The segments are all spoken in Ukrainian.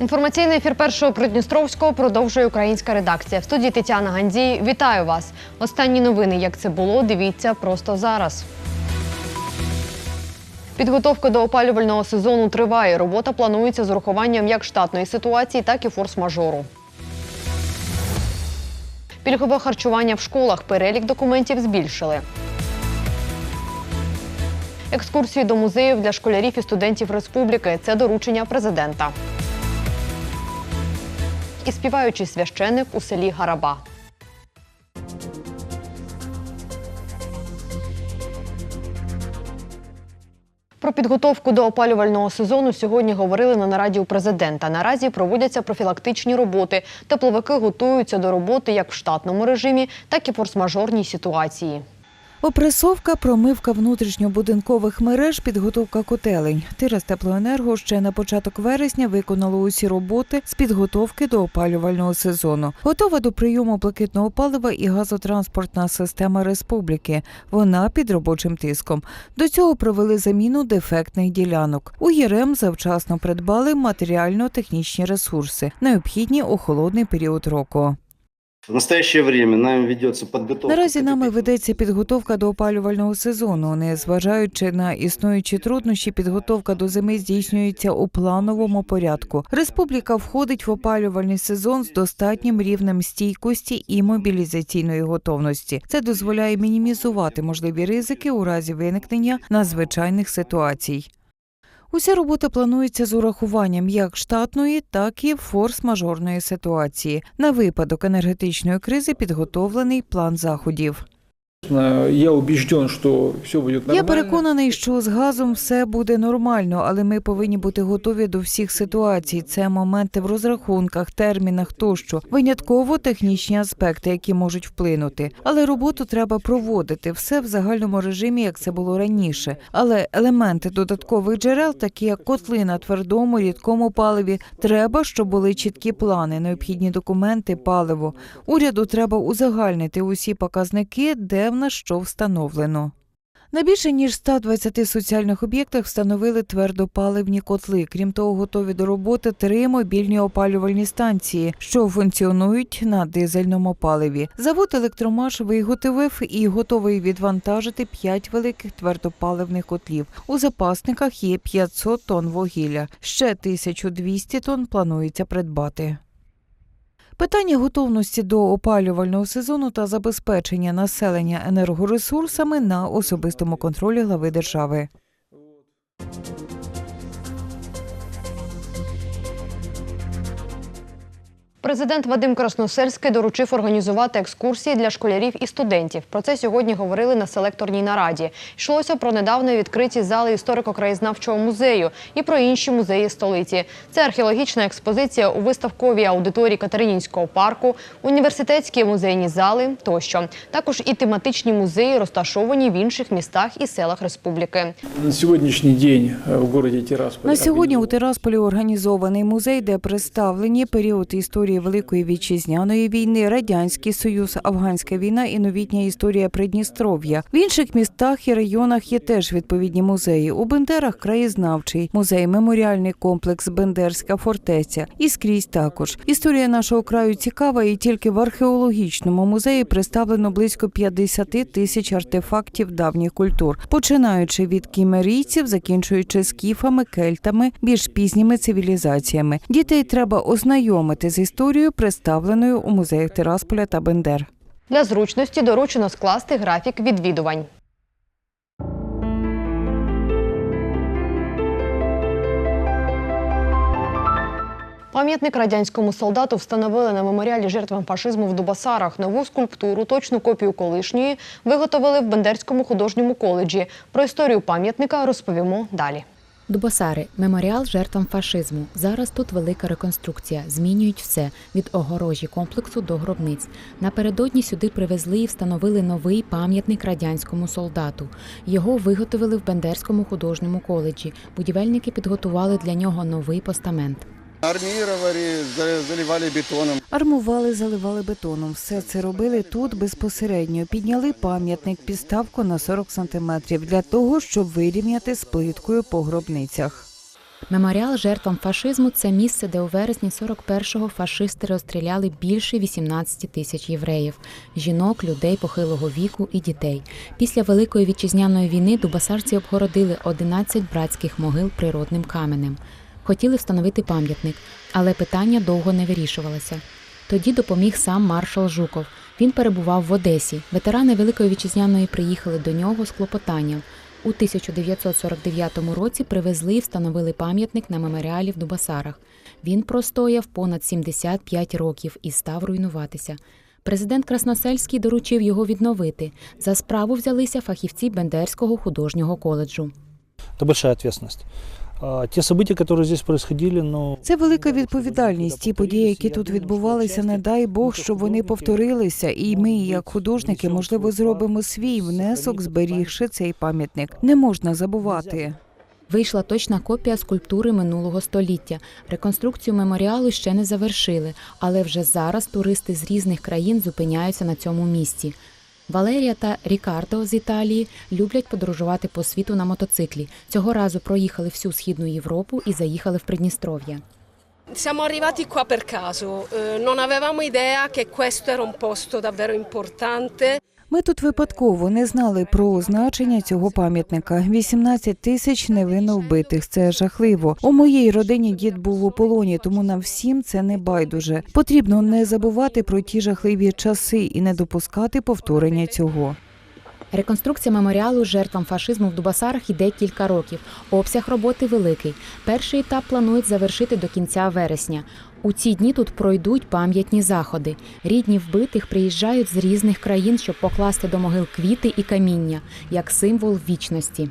Інформаційний ефір першого Придністровського продовжує українська редакція. В студії Тетяна Гандзій. Вітаю вас. Останні новини, як це було, дивіться просто зараз. Підготовка до опалювального сезону триває. Робота планується з урахуванням як штатної ситуації, так і форс-мажору. Пільгове харчування в школах. Перелік документів збільшили. Екскурсії до музеїв для школярів і студентів республіки це доручення президента. І співаючий священик у селі Гараба. Про підготовку до опалювального сезону сьогодні говорили на нараді у президента. Наразі проводяться профілактичні роботи. Тепловики готуються до роботи як в штатному режимі, так і форс-мажорній ситуації. Опресовка, промивка внутрішньобудинкових мереж, підготовка котелень. Тирас Теплоенерго ще на початок вересня виконало усі роботи з підготовки до опалювального сезону. Готова до прийому блакитного палива і газотранспортна система республіки. Вона під робочим тиском. До цього провели заміну дефектних ділянок. У ЄРЕМ завчасно придбали матеріально-технічні ресурси, необхідні у холодний період року. В настоящее время нам ведется подготовка. Наразі нами ведеться підготовка до опалювального сезону. Незважаючи на існуючі труднощі, підготовка до зими здійснюється у плановому порядку. Республіка входить в опалювальний сезон з достатнім рівнем стійкості і мобілізаційної готовності. Це дозволяє мінімізувати можливі ризики у разі виникнення надзвичайних ситуацій. Уся робота планується з урахуванням як штатної, так і форс-мажорної ситуації. На випадок енергетичної кризи підготовлений план заходів. Я убежден, что все будет нормально. Я переконаний, що з газом все буде нормально, але ми повинні бути готові до всіх ситуацій. Це моменти в розрахунках, термінах тощо, винятково технічні аспекти, які можуть вплинути. Але роботу треба проводити все в загальному режимі, як це було раніше. Але елементи додаткових джерел, такі як котли на твердому, рідкому паливі, треба, щоб були чіткі плани, необхідні документи, паливо. Уряду треба узагальнити усі показники, де в що встановлено. На більше ніж 120 соціальних об'єктах встановили твердопаливні котли. Крім того, готові до роботи три мобільні опалювальні станції, що функціонують на дизельному паливі. Завод Електромаш виготовив і готовий відвантажити п'ять великих твердопаливних котлів. У запасниках є 500 тонн вугілля. Ще 1200 тонн планується придбати. Питання готовності до опалювального сезону та забезпечення населення енергоресурсами на особистому контролі глави держави. Президент Вадим Красносельський доручив організувати екскурсії для школярів і студентів. Про це сьогодні говорили на селекторній нараді. Йшлося про недавно відкриті зали історико-краєзнавчого музею і про інші музеї столиці. Це археологічна експозиція у виставковій аудиторії Катеринінського парку, університетські музейні зали тощо. Також і тематичні музеї розташовані в інших містах і селах республіки. На сегодняшний день э, в городе Тирасполь. На сьогодні у Тирасполі організований музей, де представлені період історії Великої вітчизняної війни, радянський союз, афганська війна і новітня історія Придністров'я. В інших містах і районах є теж відповідні музеї. У Бендерах краєзнавчий музей, меморіальний комплекс Бендерська фортеця. І скрізь також. Історія нашого краю цікава, і тільки в археологічному музеї представлено близько 50 тисяч артефактів давніх культур, починаючи від кімерійців, закінчуючи скіфами, кельтами, більш пізніми цивілізаціями. Дітей треба ознайомити з історією, представленою у музеях Тирасполя та Бендер. Для зручності доручено скласти графік відвідувань. Пам'ятник радянському солдату встановили на меморіалі жертвам фашизму в Дубасарах. Нову скульптуру, точну копію колишньої, виготовили в Бендерському художньому коледжі. Про історію пам'ятника розповімо далі. Дубосари меморіал жертвам фашизму. Зараз тут велика реконструкція. Змінюють все від огорожі комплексу до гробниць. Напередодні сюди привезли і встановили новий пам'ятник радянському солдату. Його виготовили в Бендерському художньому коледжі. Будівельники підготували для нього новий постамент. Армировали, за- заливали бетоном. Армували, заливали бетоном. Все це робили тут безпосередньо. Підняли пам'ятник, підставку на 40 сантиметрів для того, щоб вирівняти з плиткою по гробницях. Меморіал жертвам фашизму це місце, де у вересні 41-го фашисти розстріляли більше 18 тисяч євреїв, жінок, людей похилого віку і дітей. Після Великої вітчизняної війни дубасарці обгородили 11 братських могил природним каменем. Хотіли встановити пам'ятник, але питання довго не вирішувалося. Тоді допоміг сам маршал Жуков. Він перебував в Одесі. Ветерани Великої вітчизняної приїхали до нього з клопотанням. У 1949 році привезли і встановили пам'ятник на меморіалі в Дубасарах. Він простояв понад 75 років і став руйнуватися. Президент Красносельський доручив його відновити. За справу взялися фахівці Бендерського художнього коледжу. Это большая ответственность. Те события, которые здесь происходили, ну, Це велика відповідальність. Ті події, які тут відбувалися, не дай Бог, щоб вони повторилися. І ми, як художники, можливо, зробимо свій внесок, зберігши цей пам'ятник. Не можна забувати. Вийшла точна копія скульптури минулого століття. Реконструкцію меморіалу ще не завершили, але вже зараз туристи з різних країн зупиняються на цьому місці. Валерія та Рікардо з Італії люблять подорожувати по світу на мотоциклі. Цього разу проїхали всю східну Європу і заїхали в Придністров'я. Siamo arrivati qua per caso, eh, non avevamo idea che questo era un posto davvero importante. Ми тут випадково не знали про значення цього пам'ятника. 18 тисяч невинно вбитих. Це жахливо. У моїй родині дід був у полоні, тому нам всім це не байдуже. Потрібно не забувати про ті жахливі часи і не допускати повторення цього. Реконструкція меморіалу жертвам фашизму в Дубасарах іде кілька років. Обсяг роботи великий. Перший етап планують завершити до кінця вересня. У ці дні тут пройдуть пам'ятні заходи. Рідні вбитих приїжджають з різних країн, щоб покласти до могил квіти і каміння як символ вічності.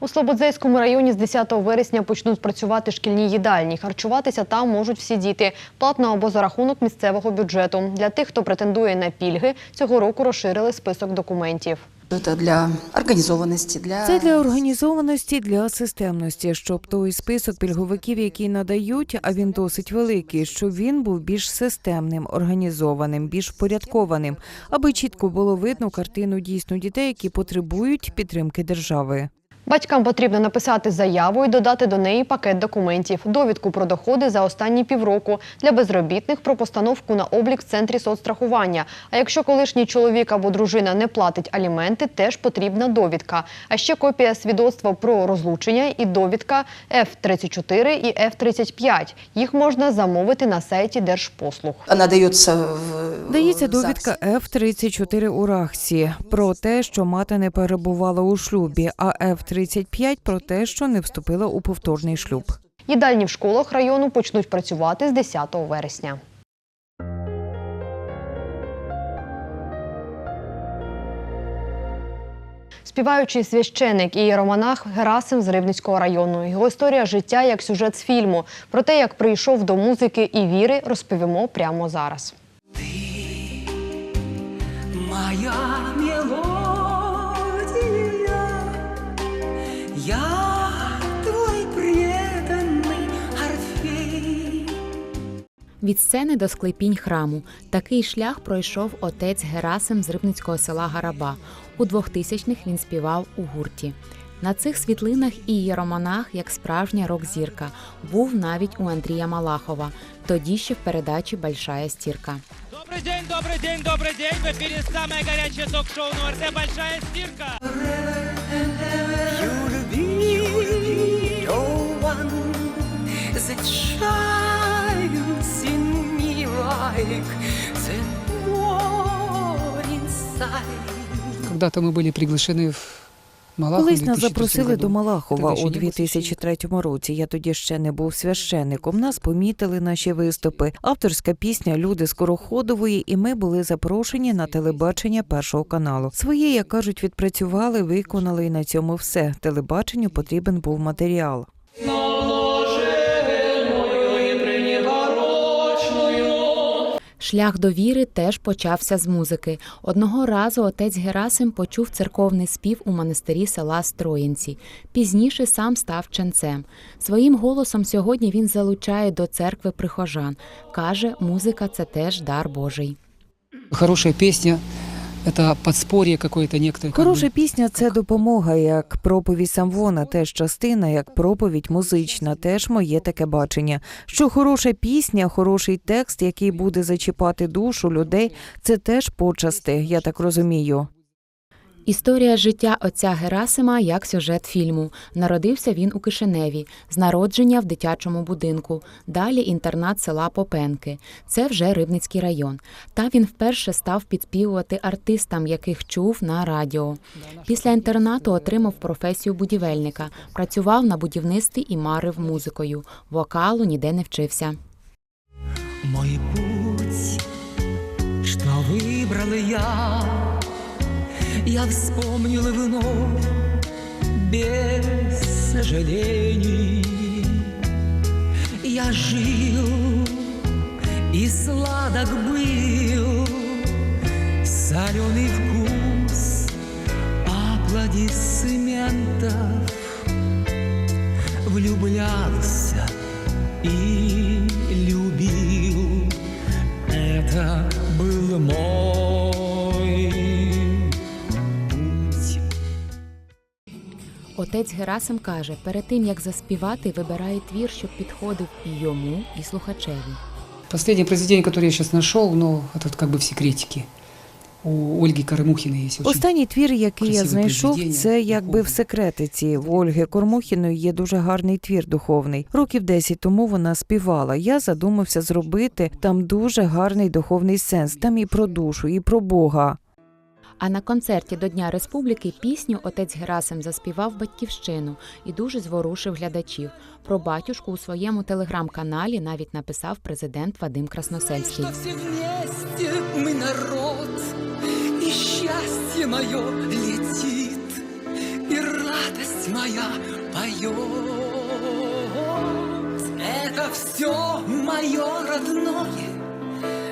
У Слободзейському районі з 10 вересня почнуть працювати шкільні їдальні. Харчуватися там можуть всі діти. Платно або за рахунок місцевого бюджету. Для тих, хто претендує на пільги, цього року розширили список документів. Это для організованості для... Це для організованості, для системності, щоб той список пільговиків, які надають, а він досить великий, щоб він був більш системним, організованим, більш впорядкованим, аби чітко було видно картину дійсно дітей, які потребують підтримки держави. Батькам потрібно написати заяву і додати до неї пакет документів, довідку про доходи за останні півроку для безробітних про постановку на облік в центрі соцстрахування. А якщо колишній чоловік або дружина не платить аліменти, теж потрібна довідка. А ще копія свідоцтва про розлучення і довідка F34 і F35. Їх можна замовити на сайті Держпослуг. В... Дається довідка ЗАГСе. F-34 у Рахсі про те, що мати не перебувала у шлюбі, а F-35 про те, що не вступила у повторний шлюб. Їдальні в школах району почнуть працювати з 10 вересня. Співаючий священик і єромонах Герасим з Рибницького району. Його історія життя як сюжет з фільму. Про те, як прийшов до музики і віри, розповімо прямо зараз. Моя мелодия, Від сцени до склепінь храму такий шлях пройшов отець Герасим з рибницького села Гараба. У 2000-х він співав у гурті. На цих світлинах і єромонах, як справжня рок-зірка, був навіть у Андрія Малахова, тоді ще в передачі Большая стірка. Добрый день, добрый день, добрый день. В эфире самое горячее ток-шоу на РТ «Большая стирка». Когда-то мы были приглашены в Малахов. Колись в нас 2003 запросили году. до Малахова Тоді ще у не було 2003 році. Я тоді ще не був священником. Нас помітили наші виступи. Авторська пісня Люди Скороходової, і ми були запрошені на телебачення першого каналу. Своє, як кажуть, відпрацювали, виконали і на цьому все. Телебаченню потрібен був матеріал. Шлях до віри теж почався з музики. Одного разу отець Герасим почув церковний спів у монастирі села Строїнці. Пізніше сам став ченцем. Своїм голосом сьогодні він залучає до церкви прихожан. Каже, музика це теж дар Божий. Хороша песня – это подспорье какое-то как Хороша пісня це допомога, як проповідь самвона, теж частина, як проповідь музична, теж моє таке бачення. Що хороша пісня, хороший текст, який буде зачіпати душу людей, це теж почасти, я так розумію. Історія життя отця Герасима як сюжет фільму. Народився він у Кишиневі, з народження в дитячому будинку. Далі інтернат села Попенки. Це вже Рибницький район. Та він вперше став підспівувати артистам, яких чув на радіо. Після інтернату отримав професію будівельника, працював на будівництві і марив музикою. Вокалу ніде не вчився. Мой путь, что выбрал я, я вспомнил вновь без сожалений. Я жил и сладок был соленый вкус аплодисментов. Влюблялся и любил. Это был мой Отець Герасим каже, перед тим як заспівати, вибирає твір, щоб підходив і йому, і слухачеві. Последнее произведение, которое я сейчас нашел, но это как бы в секретике. У Ольги есть очень Останній твір, який я знайшов, це якби в секретиці. В Ольги Кормухіної є дуже гарний твір духовний. Років 10 тому вона співала. Я задумався зробити там дуже гарний духовний сенс. Там і про душу, і про Бога. А на концерті до Дня Республіки пісню отець Герасим заспівав батьківщину і дуже зворушив глядачів. Про батюшку у своєму телеграм-каналі навіть написав президент Вадим Красносельський. Что все вместе мы народ, и счастье мое летит, и радость моя поет. Это все мое родное,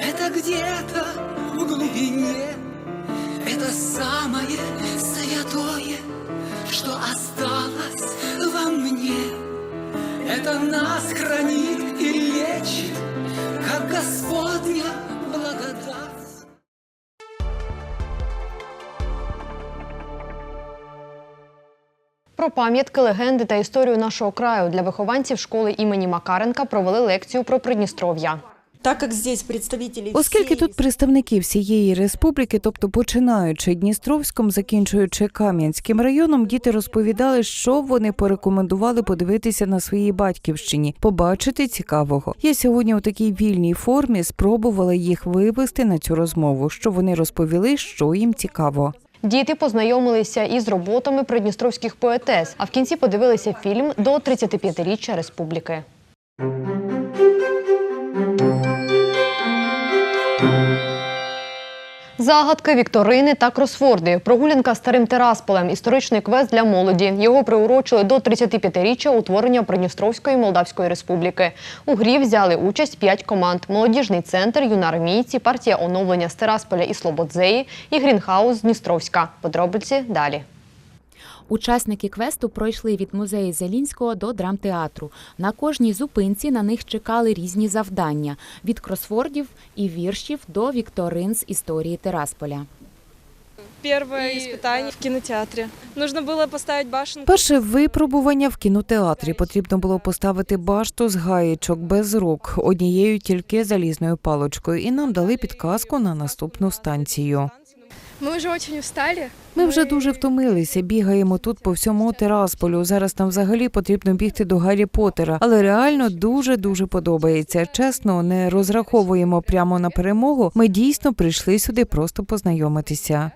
это где-то в глубине, это самое святое, что осталось во мне. Это нас хранит и лечит, как Господня благодать. Про пам'ятки, легенди та історію нашого краю для вихованців школи імені Макаренка провели лекцію про Придністров'я. Так как здесь представители Оскільки тут представники всієї республіки, тобто починаючи Дністровськом, закінчуючи Кам'янським районом, діти розповідали, що вони порекомендували подивитися на своїй батьківщині, побачити цікавого. Я сьогодні у такій вільній формі спробувала їх вивести на цю розмову, що вони розповіли, що їм цікаво. Діти познайомилися із роботами придністровських поетес, а в кінці подивилися фільм до 35-річчя республіки. Загадки, вікторини та кросворди. Прогулянка старим Терасполем. Історичний квест для молоді. Його приурочили до 35-річчя утворення Придністровської Молдавської Республіки. У грі взяли участь п'ять команд: молодіжний центр, юнармійці, партія оновлення з Терасполя і Слободзеї і Грінхаус з Дністровська. Подробиці далі. Учасники квесту пройшли від музею Зелінського до драмтеатру. На кожній зупинці на них чекали різні завдання від кросвордів і віршів до вікторин з історії Терасполя. Первое испытание в кинотеатре. Нужно было поставить башенку. Перше випробування в кінотеатрі потрібно було поставити башту з гаєчок без рук, однією тільки залізною палочкою, і нам дали підказку на наступну станцію. Мы уже очень устали. Ми вже дуже втомилися, бігаємо тут по всьому Терасполю. Зараз нам взагалі потрібно бігти до Гаррі Поттера, але реально дуже дуже подобається. Чесно, не розраховуємо прямо на перемогу. Ми дійсно прийшли сюди просто познайомитися.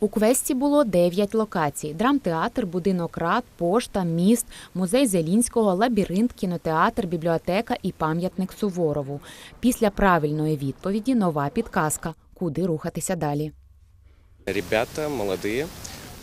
У квесті було 9 локацій: драмтеатр, будинок рад, пошта, міст, музей Зелінського, лабіринт, кінотеатр, бібліотека і пам'ятник Суворову. Після правильної відповіді нова підказка куди рухатися далі. Ребята молодые.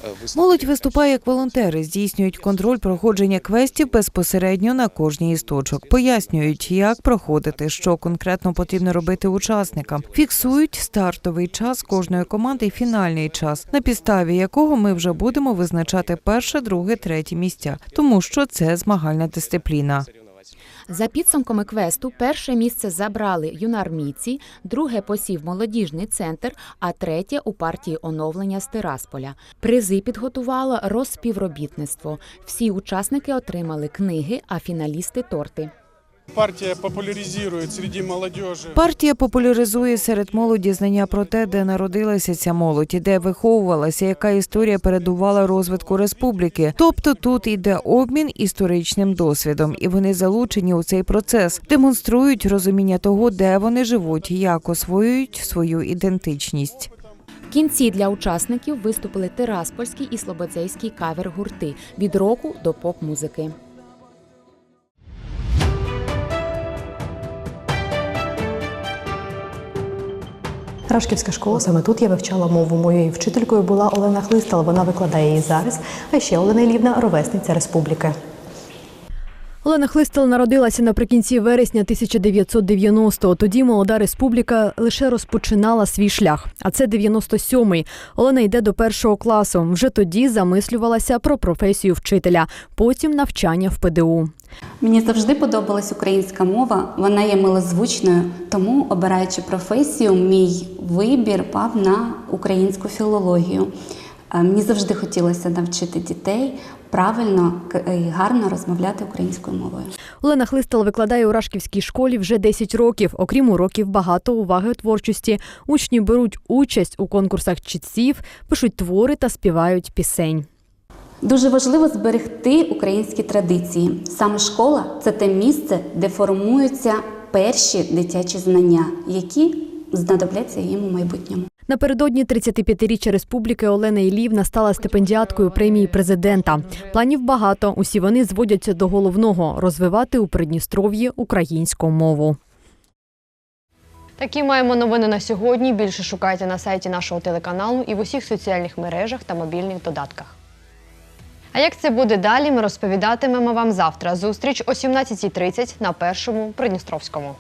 э, Молодь виступає як волонтери, здійснюють контроль проходження квестів безпосередньо на кожній із точок. Пояснюють, як проходити, що конкретно потрібно робити учасникам. Фіксують стартовий час кожної команди і фінальний час, на підставі якого ми вже будемо визначати перше, друге, третє місця, тому що це змагальна дисципліна. За підсумками квесту, перше місце забрали юнармійці, друге посів молодіжний центр, а третє у партії оновлення з Тирасполя. Призи підготувало розпівробітництво. Всі учасники отримали книги, а фіналісти торти. Партия популяризирует среди молодежи. Партія популяризує серед молоді знання про те, де народилася ця молодь, і де виховувалася, яка історія передувала розвитку республіки. Тобто тут іде обмін історичним досвідом, і вони залучені у цей процес, демонструють розуміння того, де вони живуть, як освоюють свою ідентичність. В кінці для учасників виступили тираспольський і слободзейський кавер-гурти від року до поп-музики. Рашківська школа. Саме тут я вивчала мову. Моєю вчителькою була Олена Хлистал. Вона викладає її зараз. А ще Олена Ілівна – ровесниця республіки. Олена Хлистал народилася наприкінці вересня 1990-го. Тоді молода республіка лише розпочинала свій шлях. А це 97-й. Олена йде до першого класу. Вже тоді замислювалася про професію вчителя, потім навчання в ПДУ. Мені завжди подобалась українська мова, вона є милозвучною, тому, обираючи професію, мій вибір пав на українську філологію. Е, Мені завжди хотілося навчити дітей правильно к- і гарно розмовляти українською мовою. Олена Хлистал викладає у Рашківській школі вже 10 років. Окрім уроків, багато уваги у творчості. Учні беруть участь у конкурсах читців, пишуть твори та співають пісень. Дуже важливо зберегти українські традиції. Саме школа це те місце, де формуються перші дитячі знання, які знадобляться їм у майбутньому. Напередодні 35-річчя республіки Олена Ілівна стала стипендіаткою премії президента. Планів багато. Усі вони зводяться до головного розвивати у Придністров'ї українську мову. Такі маємо новини на сьогодні. Більше шукайте на сайті нашого телеканалу і в усіх соціальних мережах та мобільних додатках. А як це буде далі, ми розповідатимемо вам завтра. Зустріч о 17.30 на першому Придністровському.